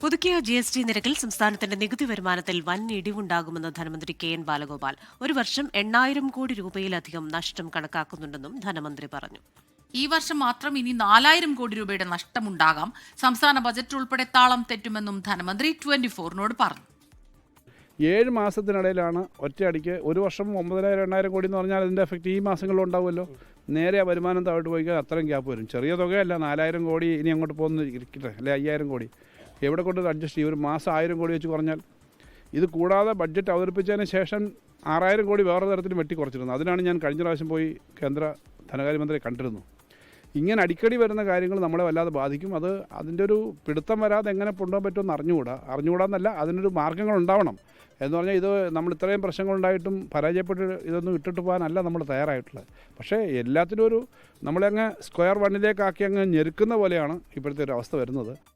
പുതുക്കിയ G S T നിരക്കിൽ സംസ്ഥാനത്തിന്റെ നികുതി വരുമാനത്തിൽ വൻ ഇടിവുണ്ടാകുമെന്ന് ധനമന്ത്രി കെ എൻ ബാലഗോപാൽ. ഒരു വർഷം എണ്ണായിരം കോടി രൂപയിലധികം നഷ്ടം കണക്കാക്കുന്നുണ്ടെന്നും ധനമന്ത്രി പറഞ്ഞു. ഈ വർഷം മാത്രം ഇനി നാലായിരം കോടി രൂപയുടെ നഷ്ടമുണ്ടാകാം. സംസ്ഥാന ബജറ്റ് ഉൾപ്പെടെ താളം തെറ്റുമെന്നും ധനമന്ത്രി ട്വന്റി ഫോറിനോട് പറഞ്ഞു. ഏഴ് മാസത്തിനിടയിലാണ് ഒറ്റയടിക്ക് ഒരു വർഷം ഒമ്പതിനായിരം എണ്ണായിരം കോടി എന്ന് പറഞ്ഞാൽ അതിന്റെ എഫക്റ്റ് ഈ മാസങ്ങളിൽ ഉണ്ടാവുമല്ലോ. നേരെ ആ വരുമാനം താഴോട്ട് പോയിക്കാൻ അത്രയും ഗ്യാപ്പ് വരും. ചെറിയ തുകയല്ല നാലായിരം കോടി ഇനി അങ്ങോട്ട് പോകുന്ന ഇരിക്കട്ടെ അല്ലെ അയ്യായിരം കോടി. എവിടെ കൊണ്ട് അഡ്ജസ്റ്റ് ചെയ്യും? ഒരു മാസം ആയിരം കോടി വെച്ച് കുറഞ്ഞാൽ ഇത് കൂടാതെ ബഡ്ജറ്റ് അവതരിപ്പിച്ചതിന് ശേഷം ആറായിരം കോടി വേറെ തരത്തിൽ വെട്ടി കുറച്ചിരുന്നു അതിനാണ് ഞാൻ കഴിഞ്ഞ പ്രാവശ്യം പോയി കേന്ദ്ര ധനകാര്യമന്ത്രിയെ കണ്ടിരുന്നു. ഇങ്ങനെ അടിക്കടി വരുന്ന കാര്യങ്ങൾ നമ്മളെ വല്ലാതെ ബാധിക്കും. അത് അതിന്റെ ഒരു പിടുത്തം വരാതെ എങ്ങനെ കൊണ്ടുപോകാൻ പറ്റുമെന്ന് അറിഞ്ഞുകൂടാ. അറിഞ്ഞുകൂടാന്നല്ല അതിനൊരു മാർഗങ്ങൾ ഉണ്ടാവണം. എന്ന് പറഞ്ഞാൽ ഇത് നമ്മൾ ഇത്രയും പ്രശ്നങ്ങളുണ്ടായിട്ടും പരാജയപ്പെട്ട് ഇതൊന്നും ഇട്ടിട്ട് പോകാനല്ല നമ്മൾ തയ്യാറായിട്ടുള്ളത്. പക്ഷേ എല്ലാത്തിനും ഒരു നമ്മളെ നമ്മളങ്ങ് സ്ക്വയർ വണ്ണിലേക്കാക്കി അങ്ങ് ഞെരുക്കുന്ന പോലെയാണ് ഇപ്പോഴത്തെ ഒരു അവസ്ഥ വരുന്നത്.